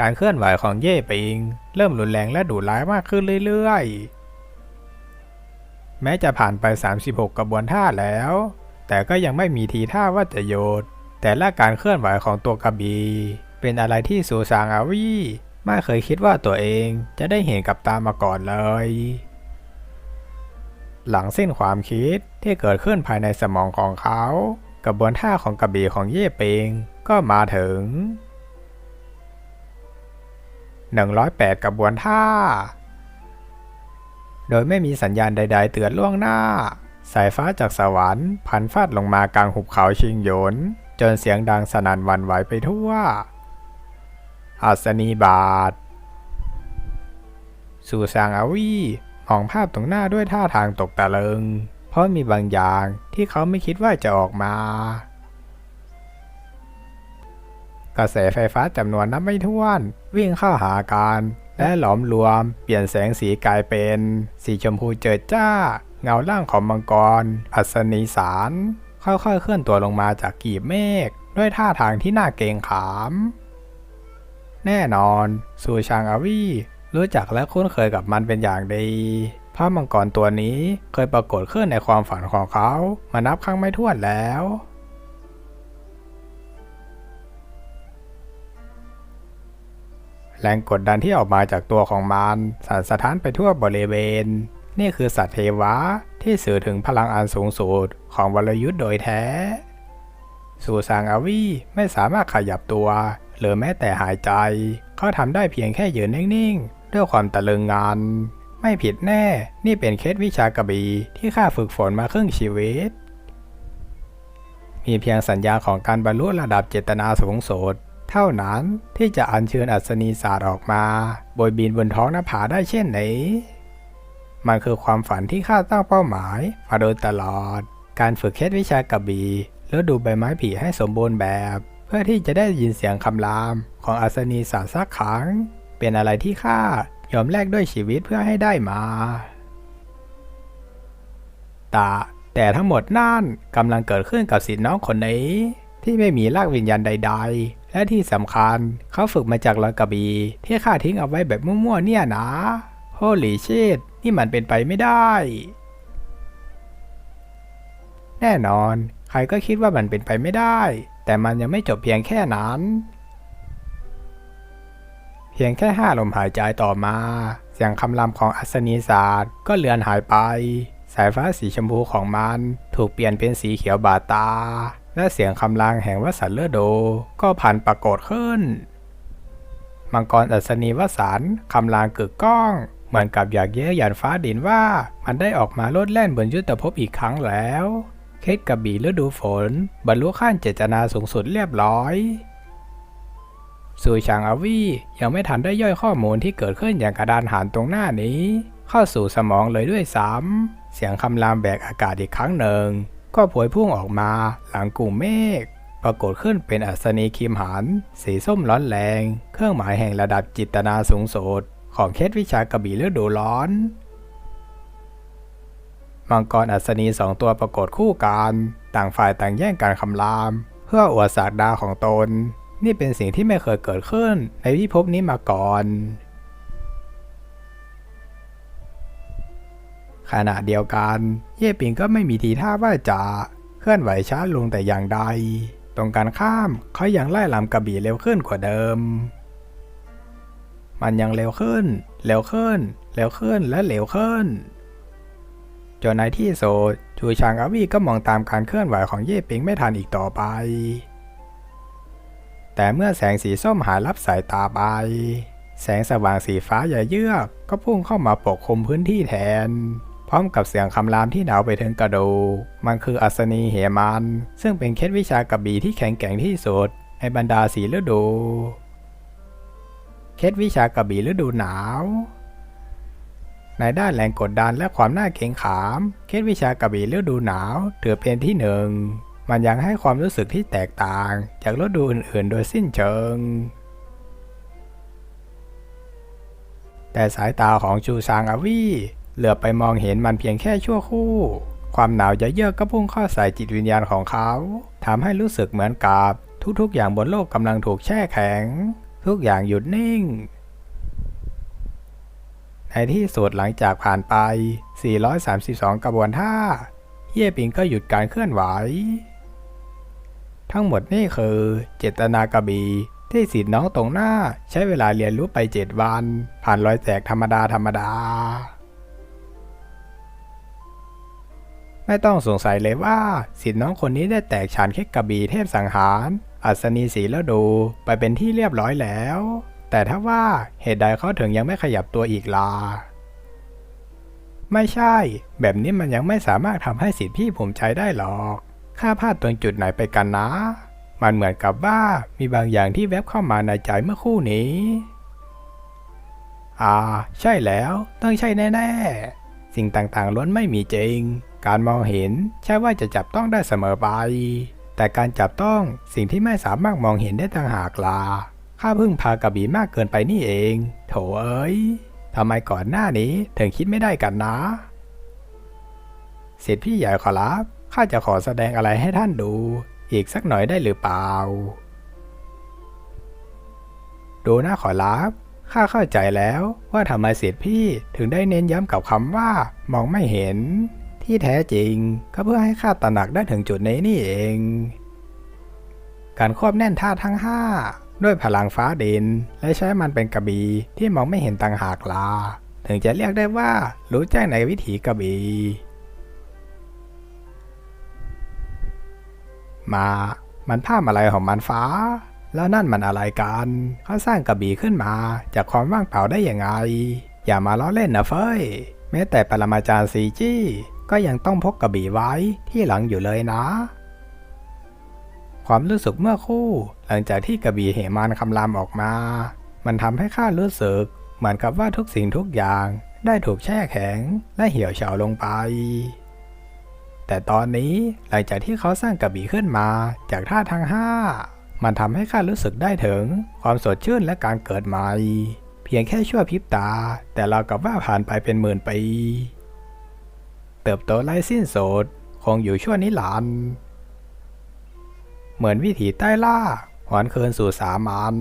การเคลื่อนไหวของเย่ปิง เริ่มรุนแรงและดุร้ายมากขึ้นเรื่อยๆ แม้จะผ่านไป 36 กระบวนท่าแล้ว แต่ก็ยังไม่มีทีท่าว่าจะโยดแต่ละการเคลื่อนไหวของตัวกระบีเป็นอะไรที่สูซางอาวีไม่เคยคิดว่าตัวเองจะได้เห็นกับตามาก่อนเลย หลังสิ้นความคิดที่เกิดขึ้นภายในสมองของเขา กระบวนท่าของกระบี่ของเย่เปงก็มาถึง 108 กระบวนท่า โดยไม่มีสัญญาณใด ๆ เตือนล่วงหน้า สายฟ้าจากสวรรค์พันฟาดลงมากลางหุบเขาชิงหยน จนเสียงดังสนั่นวันไหวไปทั่ว อัศนีบาท สู่ซางอาวีมองภาพตรงหน้าด้วยท่าทางตกตะลึง เพราะมีบางอย่างที่เขาไม่คิดว่าจะออกมากระแสไฟฟ้าจำนวนนับไม่ถ้วน วิ่งเข้าหากันและหลอมรวมเปลี่ยนแสงสีกลายเป็น สีชมพูเจิดจ้า เงาล่างของมังกร อัศนีสารค่อยๆเคลื่อนตัวลงมาจากกีบเมฆด้วยท่าทางที่น่าเกรงขาม แน่นอนซูชางอาวีรู้จักและคุ้นเคยกับมันเป็นอย่างดีเพราะมังกรตัวนี้เคยปรากฏขึ้นในความฝันของเขา มานับครั้งไม่ถ้วนแล้ว แรงกดดันที่ออกมาจากตัวของมันสั่นสะท้านไปทั่วบริเวณ นี่คือสัตว์เทวะที่สื่อถึงพลังอันสูงสุดของวรยุทธ์โดยแท้ สูซางอาวีไม่สามารถขยับตัว หรือแม้แต่หายใจ เขาทำได้เพียงแค่ยืนนิ่งๆ ด้วยความตะลึงงานไม่ผิดแน่ นี่เป็นเคล็ดวิชากระบี่ที่ข้าฝึกฝนมาครึ่งชีวิต มีเพียงสัญญาของการบรรลุระดับเจตนาสูงสุด เท่านั้นที่จะอัญเชิญอัศนีศาสตร์ออกมาบยบินบนท้องหน้าผาได้เช่นไหนมันคือความฝันที่ข้าตั้งเป้าหมายมาโดยตลอด การฝึกเคล็ดวิชากระบี่แล้วดูใบไม้ผลิให้สมบูรณ์แบบ เพื่อที่จะได้ยินเสียงคำรามของอัศนีศาสตร์สักครั้ง เป็นอะไรที่ข้ายอมแลกด้วยชีวิตเพื่อให้ได้มาแตาแต่ทั้งหมดนั่นกำลังเกิดขึ้นกับสิทธิน้องคนนี้ ที่ไม่มีรากวิญญาณใด ๆ และที่สำคัญเขาฝึกมาจากรอยกระบี่ที่ข้าทิ้งเอาไว้แบบมั่วๆเนี่ยนะโฮลีชิตนี่มันเป็นไปไม่ได้ แน่นอน ใครก็คิดว่ามันเป็นไปไม่ได้ แต่มันยังไม่จบเพียงแค่นั้น เพียงแค่ห้าลมหายใจต่อมา เสียงคำรามของอัศนีศาสตร์ก็เลือนหายไป สายฟ้าสีชมพูของมันถูกเปลี่ยนเป็นสีเขียวบาดตา และเสียงคำรางแห่งวสันเลอโด ก็พันปรากฏขึ้น มังกรอัศนีวสันคำรางกึกก้อง เหมือนกับอยากเย้ยหยันฟ้าดินว่ามันได้ออกมาโลดแล่นบนยุทธภพอีกครั้งแล้ว เคสกระบี่ฤดูฝน บรรลุขั้นเจตนาสูงสุดเรียบร้อยซูชางอาวียังไม่ทันได้ย่อยข้อมูลที่เกิดขึ้นอย่างกระดานหารตรงหน้านี้ เข้าสู่สมองเลยด้วยซ้ำเสียงคำรามแบกอากาศอีกครั้งหนึ่ง ก็ผวยพุ่งออกมาหลังกลุ่มเมฆปรากฏขึ้นเป็นอัศนีคิมหัน สีส้มร้อนแรง เครื่องหมายแห่งระดับจิตนาสูงสุดของเคสวิชากระบี่ฤดูร้อน มังกรอัศนีสองตัวปรากฏคู่กัน ต่างฝ่ายต่างแย่งการคำราม เพื่ออวดสากดาของตน นี่เป็นสิ่งที่ไม่เคยเกิดขึ้นในพิภพนี้มาก่อน ขณะเดียวกัน เย่ปิงก็ไม่มีทีท่าว่าจะเคลื่อนไหวช้าลงแต่อย่างใด ตรงกันข้ามเขายังไล่ลำกระบี่เร็วขึ้นกว่าเดิม มันยังเร็วขึ้น เร็วขึ้น เร็วขึ้นและเร็วขึ้น จนในที่สุดจูชางอาวีก็มองตามการเคลื่อนไหวของเย่ปิงไม่ทันอีกต่อไป แต่เมื่อแสงสีส้มหายลับสายตาไป แสงสว่างสีฟ้าอย่เยือกก็พุ่งเข้ามาปกคลุมพื้นที่แทน พร้อมกับเสียงคำรามที่หนาวไปถึงกระดูกมันคืออัศนีเหมัน ซึ่งเป็นเคล็ดวิชากระบี่ที่แข็งแกร่งที่สุดในบรรดาสีฤดู เคล็ดวิชากระบี่ฤดูหนาว ในด้านแรงกดดันและความน่าเกรงขาม เคล็ดวิชากระบี่ฤดูหนาวถือเป็นที่หนึ่ง มันยังให้ความรู้สึกที่แตกต่าง จากฤดูอื่นๆ โดยสิ้นเชิง แต่สายตาของชูซางอาวี เหลือไปมองเห็นมันเพียงแค่ชั่วครู่ ความหนาวเยือกก็พุ่งเข้าใส่จิตวิญญาณของเขาทำให้รู้สึกเหมือนกับทุกๆ อย่างบนโลกกำลังถูกแช่แข็งททุกอย่างหยุดนิ่ง ในที่สุดหลังจากผ่านไป 432 กระบวนท่า เย่ปิงก็หยุดการเคลื่อนไหว ทั้งหมดนี่คือ เจตนากระบีที่สิทธิ์น้องตรงหน้าใช้เวลาเรียนรู้ไป 7 วัน ผ่านรอยแตกธรรมดาธรรมดา ไม่ต้องสงสัยเลยว่าสิทธิ์น้องคนนี้ได้แตกฉานเค็กระบี่เทพสังหาร อัศนีสีแล้วดูไปเป็นที่เรียบร้อยแล้ว แต่ถ้าว่าเหตุใดเขาถึงยังไม่ขยับตัวอีกล่ะไม่ใช่ แบบนี้มันยังไม่สามารถทำให้สิทธิพี่ภูมิใจได้หรอกข้าพลาดตรงจุดไหนไปกันนะ มันเหมือนกับว่ามีบางอย่างที่แวบเข้ามาในใจเมื่อคู่นี้ อ่า ใช่แล้ว ต้องใช่แน่ ๆ สิ่งต่างๆล้วนไม่มีจริง การมองเห็นใช่ว่าจะจับต้องได้เสมอไป แต่การจับต้องสิ่งที่ไม่สามารถมองเห็นได้ต่างหากล่ะข้าพิ่งพากระบี่มากเกินไปนี่เอง โถเอ้ยทำไมก่อนหน้านี้ถึงคิดไม่ได้กันนะเสิทธิพี่ใหญ่ขอรับข้าจะขอแสดงอะไรให้ท่านดู อีกสักหน่อยได้หรือเปล่า ดูนะขอรับข้าเข้าใจแล้วว่าทำไมเสิทธิพี่ถึงได้เน้นย้ำกับคำว่ามองไม่เห็น ที่แท้จริงก็เพื่อให้ข้าตระหนักได้ถึงจุดนี้นี่เอง การควบแน่นท่าทั้งห้าด้วยพลังฟ้าดิน และใช้มันเป็นกระบี่ที่มองไม่เห็นต่างหากลา ถึงจะเรียกได้ว่ารู้แจ้งในวิถีกระบี่มามันภาพอะไรของมันฟ้า แล้วนั่นมันอะไรกันเขาสร้างกระบี่ขึ้นมา จากความว่างเปล่าได้ยังไง อย่ามาล้อเล่นนะเฟ้ย แม้แต่ปรมาจารย์ซีจี้ ก็ยังต้องพกกระบี่ไว้ที่หลังอยู่เลยนะ ความรู้สึกเมื่อคู่ หลังจากที่กระบี่เหมานคำรามออกมา มันทำให้ข้ารู้สึก เหมือนกับว่าทุกสิ่งทุกอย่างได้ถูกแช่แข็งและเหี่ยวเฉาลงไป แต่ตอนนี้หลังจากที่เขาสร้างกระบี่ขึ้นมาจากท่าทั้งห้ามันทำให้ข้ารู้สึกได้ถึงความสดชื่นและการเกิดใหม่ เพียงแค่ชั่วพริบตา แต่เรากับว่าผ่านไปเป็นหมื่นปี เติบโตไร้สิ้นสุดคงอยู่ชั่วนิรันดร์เหมือนวิถีใต้ล่าหวนคืนสู่สามัญ